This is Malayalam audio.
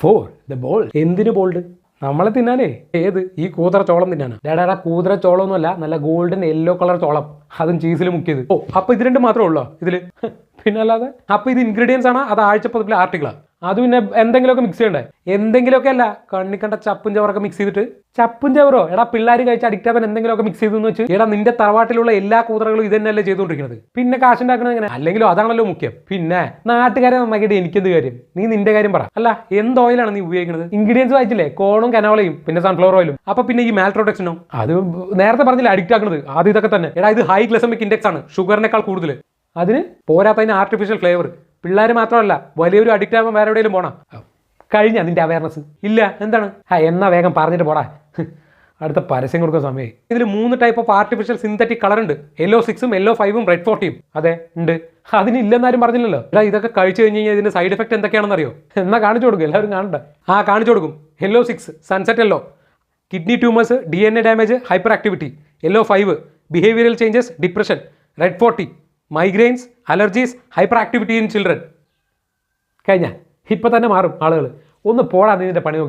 ഫോർ ദ ബോൾ എന്തിന് ബോൾഡ് നമ്മളെ തിന്നാനേ. ഏത്? ഈ കൂതറ ചോളം തിന്നാണ് ഡാഡാ കൂതറ ചോളമൊന്നുമല്ല നല്ല ഗോൾഡൻ യെല്ലോ കളർ ചോളം. അതും ചീസിൽ മുക്കിയത്. ഓ അപ്പൊ ഇത് രണ്ട് മാത്രമേ ഉള്ളൂ ഇതിൽ? പിന്നെ അല്ലാതെ അപ്പൊ ഇത് ഇൻഗ്രീഡിയൻസ് ആണോ? അത് ആഴ്ചപ്പതിപ്പിലെ ആർട്ടിക്കിളാ അത് പിന്നെ എന്തെങ്കിലുമൊക്കെ മിക്സ് ചെയ്യണ്ടേ? എന്തെങ്കിലുമൊക്കെ അല്ല കണ്ണി കണ്ട ചപ്പും ചവറൊക്കെ മിക്സ് ചെയ്തിട്ട്. ചപ്പും ചവറോ? എടാ പിള്ളേർ കഴിച്ച അഡിക്റ്റ് ആവാൻ എന്തെങ്കിലുമൊക്കെ മിക്സ് ചെയ്തെന്ന് വെച്ച് എടാ നിന്റെ തറവാട്ടിലുള്ള എല്ലാ കൂതറകളും ഇത് തന്നെയല്ലേ ചെയ്തുകൊണ്ടിരിക്കുന്നത്. പിന്നെ കാശുണ്ടാക്കണത് എങ്ങനെ? അല്ലെങ്കിലും അതാണല്ലോ മുഖ്യം. പിന്നെ നാട്ടുകാരെ നന്നാക്കിയിട്ട് എനിക്കെന്ത് കാര്യം? നീ നിന്റെ കാര്യം പറ. അല്ല എന്ത് ഓയിലാണ് നീ ഉപയോഗിക്കുന്നത്? ഇൻഗ്രീഡിയൻസ് വായിച്ചില്ലേ? കോണും കനോളയും പിന്നെ സൺഫ്ലവർ ഓയിലും അപ്പൊ പിന്നെ ഈ മാൽട്രോഡക്സിനോ അത് നേരത്തെ പറഞ്ഞില്ല അഡിക്റ്റ് ആക്കുന്നത് ആദ്യം ഇതൊക്കെ തന്നെ. എടാ ഇത് ഹൈ ഗ്ലസമിക് ഇൻഡെക്സ് ആണ്. ഷുഗറിനേക്കാൾ കൂടുതൽ അതിന് പോരാത്തതിന് ആർട്ടിഫിഷ്യൽ ഫ്ലേവർ പിള്ളേർ മാത്രമല്ല വലിയൊരു അഡിക്റ്റ് ആകുമ്പോൾ വേറെ എവിടെയെങ്കിലും പോണം. കഴിഞ്ഞ നിന്റെ അവയർനെസ് ഇല്ല എന്താണ്? ആ എന്നാ വേഗം പറഞ്ഞിട്ട് പോടാ. അടുത്ത പരസ്യം കൊടുക്കുന്ന സമയം ഇതിൽ മൂന്ന് type of artificial synthetic colour ഉണ്ട്. യെല്ലോ സിക്സും യെല്ലോ ഫൈവും റെഡ് ഫോർട്ടിയും അതെ ഉണ്ട്. അതിന് ഇല്ലെന്നാരും പറഞ്ഞില്ലല്ലോ. എടാ ഇതൊക്കെ കഴിച്ചു കഴിഞ്ഞ് കഴിഞ്ഞാൽ ഇതിന്റെ സൈഡ് എഫക്ട് എന്തൊക്കെയാണെന്ന് അറിയോ എന്നാ കാണിച്ചു കൊടുക്കും എല്ലാവരും കാണണ്ട. ആ കാണിച്ചു കൊടുക്കും. Yellow six sunset yellow kidney tumours D N A damage hyperactivity yellow five behavioural changes depression red forty migraines allergies hyperactivity in children കഴിഞ്ഞ. ഇപ്പം തന്നെ മാറും ആളുകൾ ഒന്ന് പോടാ നീ നിന്റെ പണി നോക്കി.